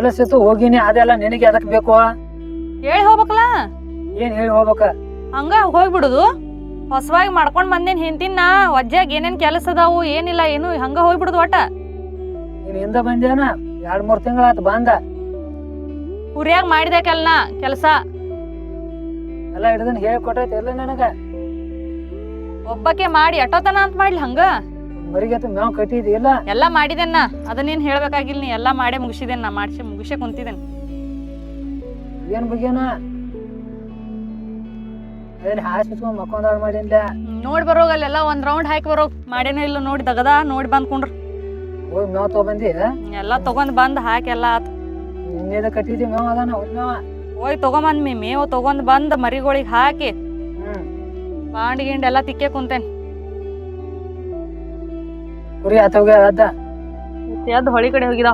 ಕೆಲಸ ಇತ್ತು ಹೋಗಿನಿ ಅದೆಲ್ಲ ನಿನಗೆ ಅದಕ್ಕೆ ಬೇಕು? ಹೇಳಿ ಹೋಗ್ಬೇಕಲ್ಲ? ಏನ್ ಹೇಳಿ ಹೋಗ್ಬೇಕ? ಹಂಗ ಹೋಗ್ಬಿಡುದು. ಹೊಸವಾಗಿ ಮಾಡ್ಕೊಂಡ್ ಬಂದೇನ್ ಹಿಂತಿನ ಒಜ್ಜಾಗ ವಜ್ಜಾಗ ಏನೇನ್ ಕೆಲಸ ಅದಾವು ಏನಿಲ್ಲ ಏನು ಹಂಗ ಹೋಗ್ಬಿಡುದು ಒಟ್ಟ. ನೀನ್ ಹಿಂದ ಬಂದೇನ ಎರಡ್ ಮೂರ್ ತಿಂಗಳಾತ್ ಬಂದ. ಹುರಿಯಾಗ ಕೆಲ್ನ ಕೆಲಸ. ಎಲ್ಲ ಹಿಡ್ದನ್ ಹೇಳಿ ಕೊಟ್ಟೈತಿ ಎಲ್ಲ ನನಗ. ಒಬ್ಬಕ್ಕೆ ಮಾಡಿ ಅಟೋತನ ಅಂತ ಮಾಡ್ಲಿ ಹಂಗ. ಮರಿಗತ್ತ ನಾವು ಕಟ್ಟಿದಿ ಇಲ್ಲ ಎಲ್ಲ ಮಾಡಿದೆನ್ನ. ಅದನ್ನೇನ್ ಹೇಳ್ಬೇಕಾಗಿಲ್ಲ ನೀ ಎಲ್ಲ ಮಾಡೇ ಮುಗಿಸಿದೇನ್ ನಾ ಮಾಡಿಸಿ ಮುಗಿಸೇ ಕುಂತಿದ್ದೇನೆ ಏನ್ ಬಗ್ಗೆನ? ಏನ್ ಹಾಸಿಸ್ಕೊಂಡ್ ಮಕ್ಕೊಂದಾಳ್ ಮಾಡಿನ್ಲ ನೋಡಿ ಬರೋಗ ಅಲ್ಲೆಲ್ಲ ಒಂದ್ ರೌಂಡ್ ಹಾಕಿ ಬರೋಗ್ ಮಾಡೇನೋ ಇಲ್ಲ ನೋಡಿ ದಗದ ನೋಡಿ ಬಂದ್ ಕುಂಡ್ರು. ಹೋಗಿ ಮೇವ್ ತಗೊಂಬಂದಿ? ಎಲ್ಲ ತಗೊಂಡ್ ಬಂದ್ ಹಾಕಿ ಎಲ್ಲ ಆತು. ನಿನ್ನೆದ ಕಟ್ಟಿದಿ ಮೇವ್ ಅದಾನ ಅವ್ರ ಮೇವ. ಹೋಗಿ ತಗೊಂಬಂದ್ ಮಿ ಮೇವು ತಗೊಂಡ್ ಬಂದ್ ಮರಿಗಳಿಗೆ ಹಾಕಿ. ಬಾಂಡ್ ಗಿಂಡ್ ಎಲ್ಲ ತಿಕ್ಕೆ ಕುಂತೇನ್. ಕುರಿ ಆತವ್ಗೆ ಅದ ಎದ್ದು ಹೊಳಿ ಕಡೆ ಹೋಗಿದ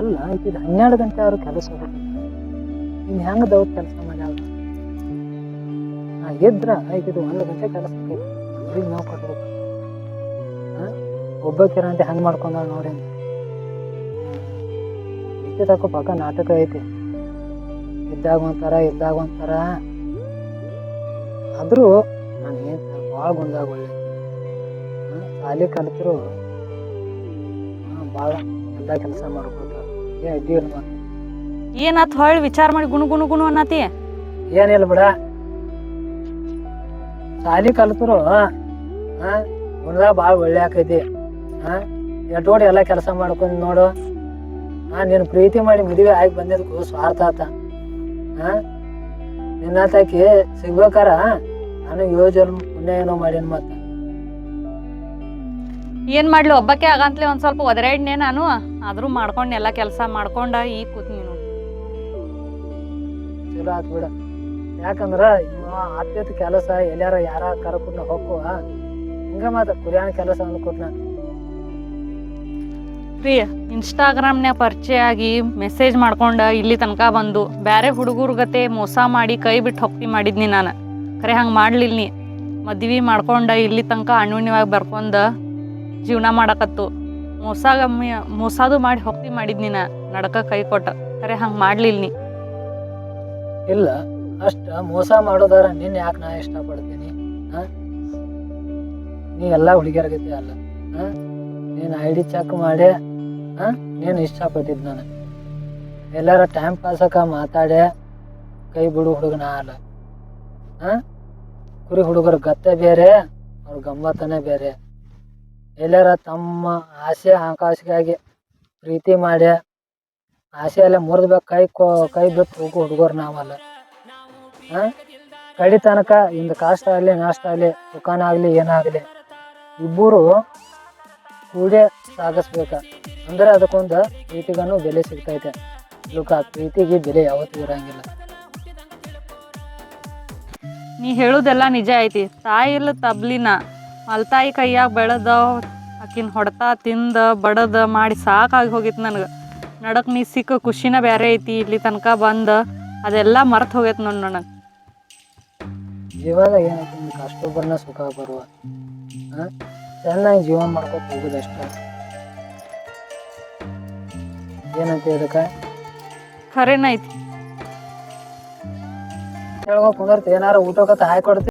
ಅಲ್ಲ ಇದು ಹನ್ನೆರಡು ಗಂಟೆ ಅವ್ರ ಕೆಲಸ ನೀನ್ ಹೆಂಗ ದೌಡ್ ಕೆಲಸ ಮಾಡ್ಯಾವ ಎದ್ರ? ಇದು ಒಂದು ಗಂಟೆ ಕೆಲಸ ಅವ್ರಿಗೆ ನಾವು ಕೊಡ್ಬೇಕು ಒಬ್ಬಕ್ಕಿರ ಅಂತ ಹೆಂಗ್ ಮಾಡ್ಕೊಂಡ ನೋಡಿ. ತಕೋ ಪಕ್ಕ ನಾಟಕ ಐತಿ. ಇದ್ದಾಗ ಒಂಥರ ಇದ್ದಾಗ ಒಂಥರ. ಆದ್ರೂ ನಾನು ಏನ್ ಭಾಳ ಗುಂಡಾಗ ಒಳ್ಳೆ ಶಾಲೆ ಕಲಿತರು ಭಾಳ ಎಲ್ಲ ಕೆಲಸ ಮಾಡ್ಕೊತಾರೆ ಏ ಇಲ್ಲ ಮತ್ತೆ ಏನಾತ್ ಹೊಳ್ ವಿಚಾರ ಮಾಡಿ ಗುಣು ಗುಣು ಗುಣು ಅನ್ನತಿ? ಏನಿಲ್ಲ ಬಿಡ. ಶಾಲಿ ಕಲ್ತರು ಗುಣದಾಗ ಭಾಳ ಒಳ್ಳೆ ಆಕೈತಿ. ಹಾಂ ಎಟೋಡಿ ಎಲ್ಲ ಕೆಲಸ ಮಾಡ್ಕೊಂಡು ನೋಡು. ಹಾ ನೀನು ಪ್ರೀತಿ ಮಾಡಿ ಮದುವೆ ಆಗಿ ಬಂದಿದ್ದಕ್ಕೂ ಸ್ವಾರ್ಥ ಆತ. ಹಾಂ ನಿನ್ನ ತಾಕಿ ಸಿಗ್ಬೇಕಾರ ನಾನು ಯೋಜನೆ ಪುಣ್ಯ ಏನೋ ಮಾಡೀನಿ ಮತ್ತೆ. ಏನ್ ಮಾಡ್ಲಿ ಒಬ್ಬಕ್ಕೆ ಆಗಂತ್ಲಿ ಒಂದ್ ಸ್ವಲ್ಪ ಒದರಾಡ್ನೆ ನಾನು. ಆದ್ರೂ ಮಾಡ್ಕೊಂಡು ಎಲ್ಲ ಕೆಲಸ ಮಾಡ್ಕೊಂಡ ಈಗ ಕೂತ್ ನೀನು. ಚಲೋ ಆತ್ ಬಿಡ. ಯಾಕಂದ್ರ ಇವ ಕೆಲಸ ಎಲ್ಲಾರ ಯಾರ ಕರ್ಕೊಂಡು ಹೋಗುವ ಹಿಂಗ ಮಾತ ಕುರಿಯಾನ ಕೆಲಸ ಅಂದ್ಕೊಟ್ನ ಪ್ರಿಯ ಇನ್ಸ್ಟಾಗ್ರಾಮ್ನ್ಯಾಗ ಪರಿಚಯ ಆಗಿ ಮೆಸೇಜ್ ಮಾಡ್ಕೊಂಡು ಇಲ್ಲಿ ತನಕ ಬಂದು. ಬೇರೆ ಹುಡುಗರ ಗತೆ ಮೋಸ ಮಾಡಿ ಕೈ ಬಿಟ್ಟು ಹೋಗ್ತಿ ಮಾಡಿದ್ನಿ ನಾನು. ಖರೆ ಹಂಗೆ ಮಾಡ್ಲಿಲ್ಲ ನೀ. ಮದ್ವೆ ಮಾಡ್ಕೊಂಡು ಇಲ್ಲಿ ತನಕ ಅಣ್ಣುಣ್ಣವಾಗಿ ಬರ್ಕೊಂಡ ಜೀವನ ಮಾಡಕತ್ತು. ಮೋಸ ಮೋಸಾದು ಮಾಡಿ ಹೋಗ್ತಿ ಮಾಡಿದ್ನಿ ನಾ ನಡಕ ಕೈ ಕೊಟ್ಟ. ಖರೆ ಹಂಗೆ ಮಾಡ್ಲಿಲ್ಲ ನೀ. ಇಲ್ಲ, ಅಷ್ಟ ಮೋಸ ಮಾಡೋದಾರ ನಿನ್ನ ಯಾಕೆ ನಾ ಇಷ್ಟಪಡ್ತೀನಿ? ಪಡ್ತೀನಿ ನೀ ಎಲ್ಲ ಹುಡುಗಿಯರ್ಗತಿ ಅಲ್ಲ. ನೀನ್ ಐ ಡಿ ಚೆಕ್ ಮಾಡಿ. ನೀನ್ ನೀನು ಇಷ್ಟಪಟ್ಟಿದ್ ನಾನು. ಎಲ್ಲಾರ ಟೈಮ್ ಪಾಸಕ ಮಾತಾಡೆ. ಕೈ ಬಿಡು ಹುಡುಗನ ಅಲ್ಲ. ಕುರಿ ಹುಡುಗರ ಗತ್ತೆ ಬೇರೆ, ಅವ್ರ ಗಮ್ಮತ್ತನೇ ಬೇರೆ. ಎಲ್ಲಾರ ತಮ್ಮ ಆಸೆ ಆಕಾಶಗಾಗಿ ಪ್ರೀತಿ ಮಾಡಿ ಆಸೆ ಎಲ್ಲ ಮುರಿದ್ಬೇಕು ಕೈ ಕೋ, ಕೈ ಬಿಟ್ಟು ಹೋಗು ಹುಡುಗರು ನಾವಲ್ಲ. ಹಾಂ ಕಡಿ ತನಕ ಇಂದ ಕಾಷ್ಟ ಆಗಲಿ, ನಾಷ್ಟ ಆಗಲಿ ದುಕಾನ ಆಗಲಿ ಏನಾಗಲಿ ಇಬ್ಬರು ಕೂಡೇ ಸಾಗಿಸ್ಬೇಕ. ಅಂದ್ರೆ ಅದಕ್ಕೊಂದು ಪ್ರೀತಿಗೂ ಬೆಲೆ ಸಿಗ್ತೈತೆ. ಲುಕ, ಪ್ರೀತಿಗೆ ಬೆಲೆ ಯಾವತ್ತೂ ಇರಂಗಿಲ್ಲ. ನೀ ಹೇಳುದೆಲ್ಲ ನಿಜ ಐತಿ. ತಾಯಿ ಇಲ್ಲ ತಬ್ಲಿನ ಮಲ್ತಾಯಿ ಕೈಯಾಗ ಬೆಳೆದ ಆಕಿನ ಹೊಡೆತ ತಿಂದ ಬಡದ ಮಾಡಿ ಸಾಕಾಗಿ ಹೋಗಿತ್ತು ನನಗೆ. ನಡಕ್ ನೀ ಸಿಕ್ಕ ಖುಷಿನ ಬೇರೆ ಐತಿ ಇಲ್ಲಿ ತನಕ ಬಂದ ಅದೆಲ್ಲ ಮರ್ತು ಹೋಗೈತೆ ನೋಡಿ ನನಗೆ. ಜೀವನ ಏನೈತಿ ಕಷ್ಟೊಬ್ಬರನ್ನ ಸುಖ ಬರುವ. ಚೆನ್ನಾಗಿ ಜೀವನ ಮಾಡ್ಕೊತ ಅಷ್ಟೇ. ಏನಂತ ಇದಕ್ಕೆ ಖರೇನೈತಿ ಹೇಳ್ಕೊ ಕುಂದರ್ತಿ ಏನಾರ ಊಟಕ್ಕೆ ಹಾಕಿ ಕೊಡ್ತಿ?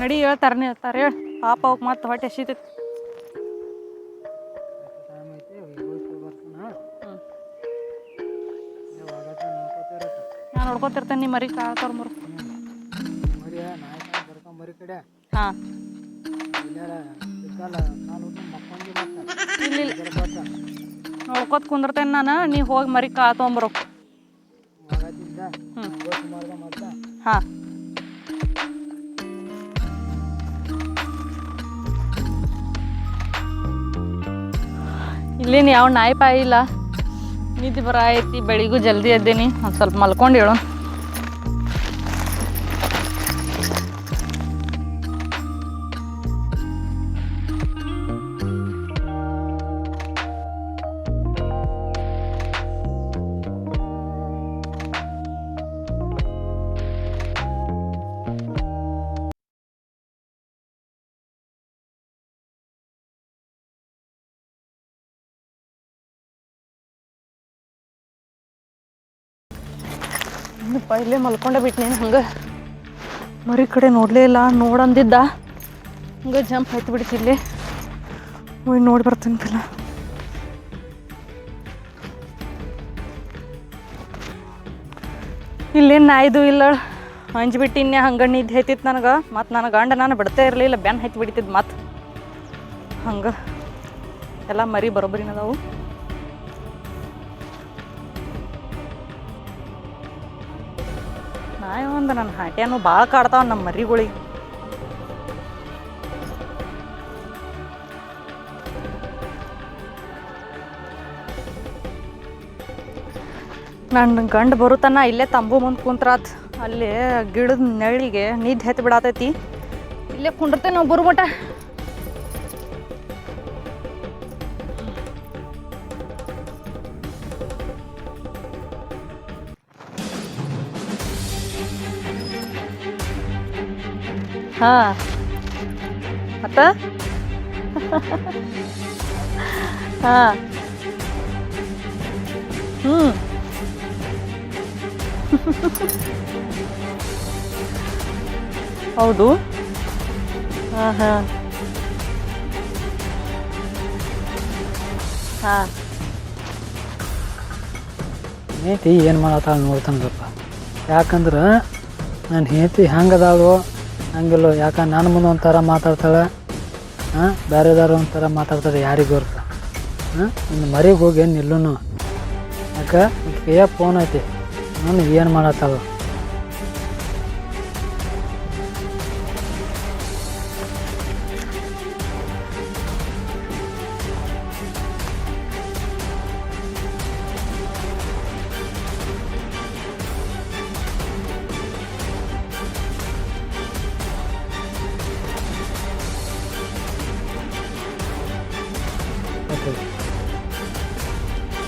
ನಡಿ ಹೇಳ್ತಾರೆ ಹೇಳ್ತಾರೆ, ಹೇಳಿ. ಪಾಪ ಅವಕ್ಕೆ ಮತ್ತೆ ಹೊಟ್ಟೆ ಹಸಿತೈತಿ. ನಾನು ನೋಡ್ಕೊತಿರ್ತೇನೆ ನೀ ಮರಿ ಕಾಳ್ತಾರ ಮರಿ. ಹಾಂ. ಇಲ್ಲ ನೋಡ್ಕೊತ ಕುಂದಿರ್ತೇನೆ ನಾನು, ನೀ ಹೋಗಿ ಮರಿ ಕಾಳು ಇಲ್ಲೇನು ಯಾವ ನಾಯಿ ಪಾಯಿ ಇಲ್ಲ. ನಿದ್ದೆ ಬರ ಐತಿ ಬೆಳಿಗೂ ಜಲ್ದಿ ಎದ್ದೇನಿ. ಒಂದು ಸ್ವಲ್ಪ ಮಲ್ಕೊಂಡು ಹೇಳು. ಇನ್ನಪ್ಪ ಇಲ್ಲೇ ಮಲ್ಕೊಂಡೆ ಬಿಟ್ನೇನು ಹಂಗೆ. ಮರಿ ಕಡೆ ನೋಡಲೇ ಇಲ್ಲ, ನೋಡಂದಿದ್ದ. ಹಂಗೆ ಜಂಪ್ ಆಯ್ತು ಬಿಡ್ತಿ ಇಲ್ಲಿ ಹೋಯ್ ನೋಡಿ ಬರ್ತೀನಿ ಪಿಲ್ಲ ಇಲ್ಲೇನು ನಾಯ್ದು ಇಲ್ಲ. ಅಂಜ್ಬಿಟ್ಟಿನ್ನೆ ಹಂಗೆ ನಿದ್ದೆ ಹೈತಿತ್ತು ನನಗೆ. ಮತ್ತು ನನ್ನ ಗಂಡ ನಾನು ಬಿಡ್ತಾ ಇರಲಿಲ್ಲ ಬೆನ್ನು ಹತ್ತಿ ಬಿಡ್ತಿದ್ದು ಮತ್ತು. ಹಂಗೆ. ಎಲ್ಲ ಮರಿ ಬರೋಬ್ಬರಿನದಾವು. ಒಂದು ನನ್ನ ಹಾಟ್ಯಾನು ಭಾಳ ಕಾಡ್ತಾವ ನಮ್ಮ ಮರಿಗಳಿಗೆ. ನನ್ನ ಗಂಡು ಬರುತ್ತನ ಇಲ್ಲೇ ತಂಬು ಮುಂದೆ ಕುಂತ್ರಾತ್. ಅಲ್ಲಿ ಗಿಡದ ನೆಳಿಗೆ ನಿದ್ದೆ ಹೆತ್ತು ಬಿಡತೈತಿ ಇಲ್ಲೇ ಕುಂಡಿರ್ತೇನೆ ನಾವು ಬರುಮಟ ಹಾ. ಮತ್ತ? ಹಾ. ಹ್ಮ್. ಹೌದು. ಹಾ ಹಾ. ಹಾ. ಹೆಂಡತಿ ಏನು ಮಾಡತ್ತಾಳ ನೋಡ್ತಾನಪ್ಪ ಯಾಕಂದ್ರೆ ನನ್ನ ಹೆಂಡತಿ ಹೆಂಗೆ ಹಂಗಿಲ್ಲ, ಯಾಕ ನಾನು ಮುಂದೆ ಒಂಥರ ಮಾತಾಡ್ತಾಳೆ? ಹಾಂ ಬೇರೆದಾರು ಒಂಥರ ಮಾತಾಡ್ತಾರೆ, ಯಾರಿಗೂ ಅರ್ಥ? ಹಾಂ ಮರಿಗೆ ಹೋಗಿ ಏನು ನಿಲ್ಲುನು ಯಾಕೆ? ಫೋನ್ ಐತಿ. ನಾನು ಏನು ಮಾಡತ್ತಾಳು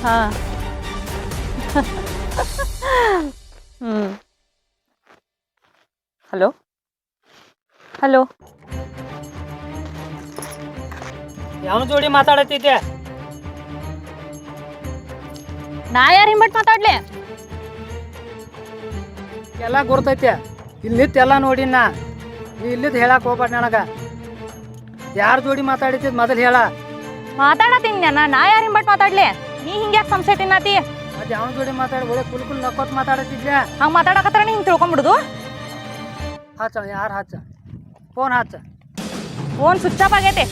ಹಾ. ಹ್ಞೂ ಹಲೋ? ಹಲೋ? ಯಾವ ಜೋಡಿ ಮಾತಾಡತ್ತಿದ್ದೆ? ನಾ ಯಾರು ಹಿಂಬಟ್ ಮಾತಾಡ್ಲಿ? ಎಲ್ಲ ಗುರ್ತೈತೆ. ಇಲ್ಲಿತ್ತು ಎಲ್ಲ ನೋಡಿನ ನೀ. ಇಲ್ಲಿದ್ದು ಹೇಳಕ್ಕೆ ಹೋಗ್ಬೇಡ ನನಗೆ. ಯಾರ ಜೋಡಿ ಮಾತಾಡಿದ್ದಿದ್ದು ಮೊದಲು ಹೇಳ. ಮಾತಾಡತ್ತೀನಿ ನಾ ನಾ ಯಾರು ಹಿಂಬಟ್ ಮಾತಾಡ್ಲಿ? ನೀ ಹಿಂಗ್ಯಾಕೆ ಸಂಶಯ ತಿನ್ನತಿ? ಅದು ಯಾವ ಜೋಡಿ ಮಾತಾಡಿ ಒಳ್ಳೆ ಕುಲ್ ಕುಲ್ ನಕ್ಕೋತ್ ಹಂಗೆ ಮಾತಾಡಕತ್ತಾರ ನೀ ಹಿಂಗೆ ತಿಳ್ಕೊಂಬಿಡುದು? ಹಚ್ಚ ಯಾರು ಹಚ್ಚ ಫೋನ್ ಹಚ್ಚ ಫೋನ್ ಸ್ವಿಚ್ ಆಫ್ ಆಗೈತೆ.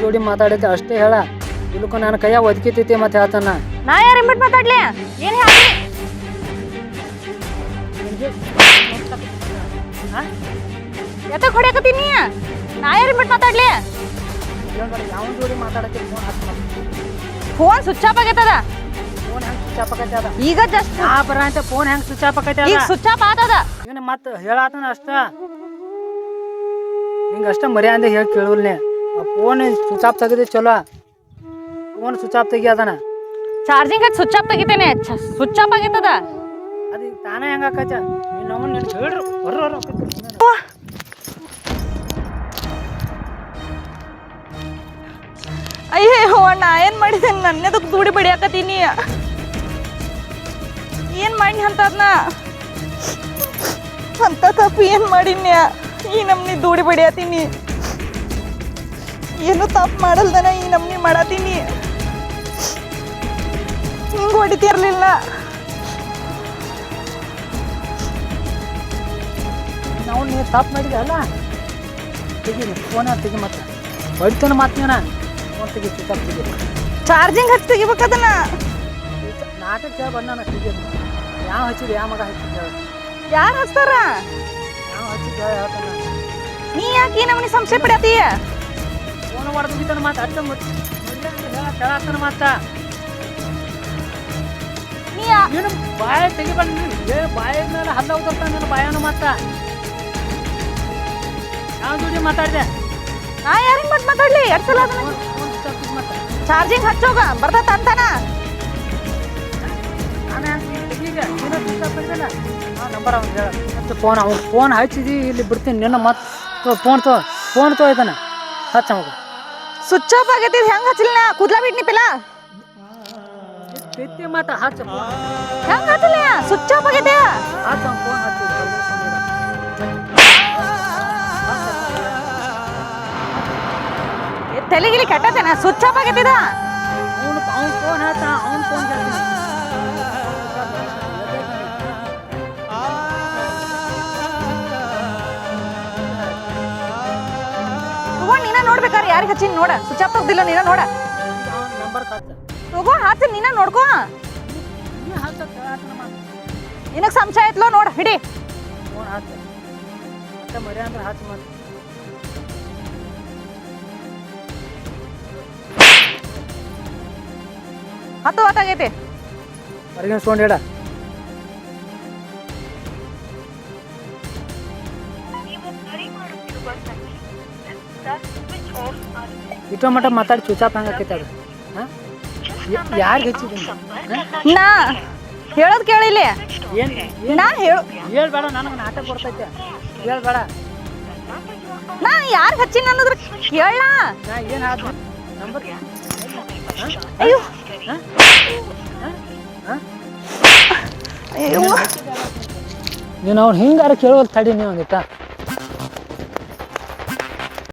ಜೋಡಿ ಮಾತಾಡಿದ್ದೆ ಅಷ್ಟೇ ಹೇಳ. ಇಲ್ಕು ನನ್ನ ಕೈಯ ಒದಕಿತೈತಿ ಮತ್ತೆ ಹೇಳ್ತಾನ ನಾ ಯಾರು ಹಿಂಬಟ್ ಮಾತಾಡ್ಲಿ? ಏನು ಹೇಳಿ? ಎತ್ತಕ್ಕೆ ಹೊಡ್ಯಾಕತ್ತೀನಿ ನಾ? ಯಾರು ಹಿಂಬಟ್ ಮಾತಾಡ್ಲಿ? ಯಾವ ಜೋಡಿ ಮಾತಾಡತ್ತಿ ಫೋನ್ ಹಚ್ಚ ಫೋನ್ ಸ್ವಿಚ್ ಆಫ್ ಆಗೈತದ ಫೋನ್ ಹೆಂಗ್ ಸ್ವಿಚ್ ಆಫ್ ಆಕೈತಿ ಅದ? ಈಗ ಜಸ್ಟ್ ಆ ಬರ ಅಂತ ಫೋನ್ ಹೆಂಗ್ ಸ್ವಿಚ್ ಆಫ್ ಆಗೈತೆ ಈಗ ಸ್ವಿಚ್ ಆಫ್ ಆತದ. ಏನು ಮತ್ತೆ ಹೇಳಾತನ ಅಷ್ಟ. ನಿಂಗೆ ಅಷ್ಟ ಮರ್ಯಾದೆ ಹೇಳಿ ಕೇಳುವಲ್ನೆ. ಆ ಫೋನ್ ಸ್ವಿಚ್ ಆಫ್ ತೆಗೆದಿ ಚಲೋ. ಫೋನ್ ಸ್ವಿಚ್ ಆಫ್ ತೆಗಿ ಅದನ. ಚಾರ್ಜಿಂಗ್ ಹಚ್ಚಿ ಸ್ವಿಚ್ ಆಫ್ ತೆಗಿತೇನೆ. ಸ್ವಿಚ್ ಆಫ್ ಆಗೈತದ. ಅದು ತಾನೇ ಹೆಂಗ ಆಕೈತ? ನೀನು ಅವನ್ ನೀನು ಹೇಳ್ರು ಬರ್ರ ಅಯ್ಯೋ ನಾ ಏನು ನನ್ನ ನನ್ನೆದಕ್ಕೆ ದೂಡಿ ಬಡಿಯಾಕತ್ತೀನಿ. ಏನು ಮಾಡಿ ಅಂತ ಅದನ್ನ ಅಂತ ತಪ್ಪು ಏನು ಮಾಡಿನ ಈ ನಮ್ನಿ ದೂಡಿ ಬಡಿಯತ್ತೀನಿ ಏನು ತಪ್ಪು ಮಾಡಲ್ದನ ಈ ನಮ್ನಿ ಮಾಡತ್ತೀನಿ ಹಿಂಗೆ ಹೊಡಿತಿರ್ಲಿಲ್ಲ. ನಾವು ನೀವು ತಪ್ಪು ಮಾಡಿದೆ ಅಲ್ಲ? ತೆಗಿ ಫೋನ ತೆಗಿ ಮತ್ತೆ. ಹೊಡಿತಾನೆ ಮಾತು ನೀನ ಫೋನ್ ತೆಗಿ ಸ್ವಿಚ್ ತೆಗಿ ಚಾರ್ಜಿಂಗ್ ಹಚ್ಚಿ ತೆಗಿಬೇಕದನ್ನ ನಾಟಕ ಕೇಳಿ ಬಂದಾನ ತೆಗಿ ಯಾವ ಹಚ್ಚಿದ ಯಾವ ಮಗ ಹಚ್ಚಿದ ಯಾರು ಹಚ್ತಾರ? ಯಾವ ಹಚ್ಚಿದ ಹೇಳ್ತಾನ ನೀ ಯಾಕೆ ಈ ನಮ್ನಿ ಸಂಶಯ ಪಡ್ಯಾತೀಯ? ಫೋನ್ ಮಾಡ್ತಿದ್ದಾನ ಮಾತು ಅಟ್ಟ ಹೇಳತ್ತಾನ ಮಾತ. ನೀ ಯಾ- ನೀನು ಬಾಯ ತೆಗಿ ಬಂದ ಏ ಬಾಯ ಮೇಲೆ ಹಲ್ಲ ಉದರ್ತಾನ ನೀನು ಬಾಯನ ಮಾತ. ಯಾವ ಜೋಡಿ ಮಾತಾಡಿದೆ? ನಾ ಯಾರಿಗ್ ಮತ್ತೆ ಮಾತಾಡ್ಲಿ? ಎರಡ್ ಸಲ ಅದನ್ನ ಚಾರ್ಜಿಂಗ್ ಹಚ್ಚೋಗ ಬರ್ತೈತ ಅಂತಾನ ನಂಬರ್ ಅವ್ನು ಹೇಳ. ಮತ್ತೆ ಫೋನ್ ಅವ್ನು ಫೋನ್ ಹಚ್ಚಿದಿ ಇಲ್ಲಿ ಬಿಡ್ತೀನಿ ನಿನ್ನ ಮತ್ತೆ ಫೋನ್ ತೋ ಫೋನ್ ತೋ ಇದ್ದಾನೆ ಹಚ್ಚ ಮಗ. ಸ್ವಿಚ್ ಆಫ್ ಆಗೈತಿ ಹೆಂಗೆ ಹಚ್ಚಲಿನ ಕೂದ್ಲ ಬಿಟ್ನಿ ಪಿಲ ತೆತ್ತಿ ಮಾತ ಹಚ್ಚ ಹೆಂಗ್ ಹಚ್ಚಲಿ ಸ್ವಿಚ್ ಆಫ್ ಆಗೈತೆ. ಹಚ್ಚ ಫೋನ್ ಹಚ್ಚಿ. ತಲೆಗಿಲಿ ಕೆಟ್ಟತೇನ ಸ್ವಿಚ್ ಆಫ್ ಅವನು ಅವ್ನು ಫೋನ್ ಅವ್ನು ಫೋನ್ ತಗೊಂಡ್ ನೀನ ನೋಡ್ಬೇಕಾರೆ ಯಾರಿಗೆ ಹಚ್ಚಿ ನೋಡ. ಸ್ವಿಚ್ ಆಫ್ ತೆಗ್ದಿಲ್ಲ ನೀನ ನೋಡ. ನಂಬರ್ ತಗೋ ನೀನ ನೋಡ್ಕೋ. ನಿನಗ್ ಸಂಶಯ ಐತ್ಲೋ ನೋಡ ಹಿಡಿ. ಫೋನ್ ಮತ್ತೆ ಅಂದ್ರೆ ಹತ್ತು ಹೊತ್ತಾಗೈತಿ ಹೊರಗಿನ ಸೌಂಡ್ ಹೇಳ. ಇಟೋ ಮಟ ಮಾತಾಡಿ ಚುಚಾಪ್ ಆಕೈತೆ ಅದು. ಹಾಂ? ಯಾರಿಗೆ ಹಚ್ಚಿದ್ದೀನಿ ನಾ ಹೇಳೋದ್ ಕೇಳಿಲ್ಲ ಏನು ನಾ ಹೇಳು. ಹೇಳ್ಬೇಡ ನನಗೆ ನಾಟಕ ಬರ್ತೈತೆ. ಹೇಳ್ಬೇಡ. ನಾ ಯಾರು ಹಚ್ಚಿನ ಅನ್ನೋದ್ರ ಕೇಳ ನಾ ಏನು ಹಾಕ ನಂಬರ್ ಅಯ್ಯೋ. ಅಯ್ಯೋ. ನೀನು ಅವ್ನು ಹಿಂಗಾರ ಕೇಳೋದು ತಡಿ ನೀವು ಒಂದಿಟ್ಟ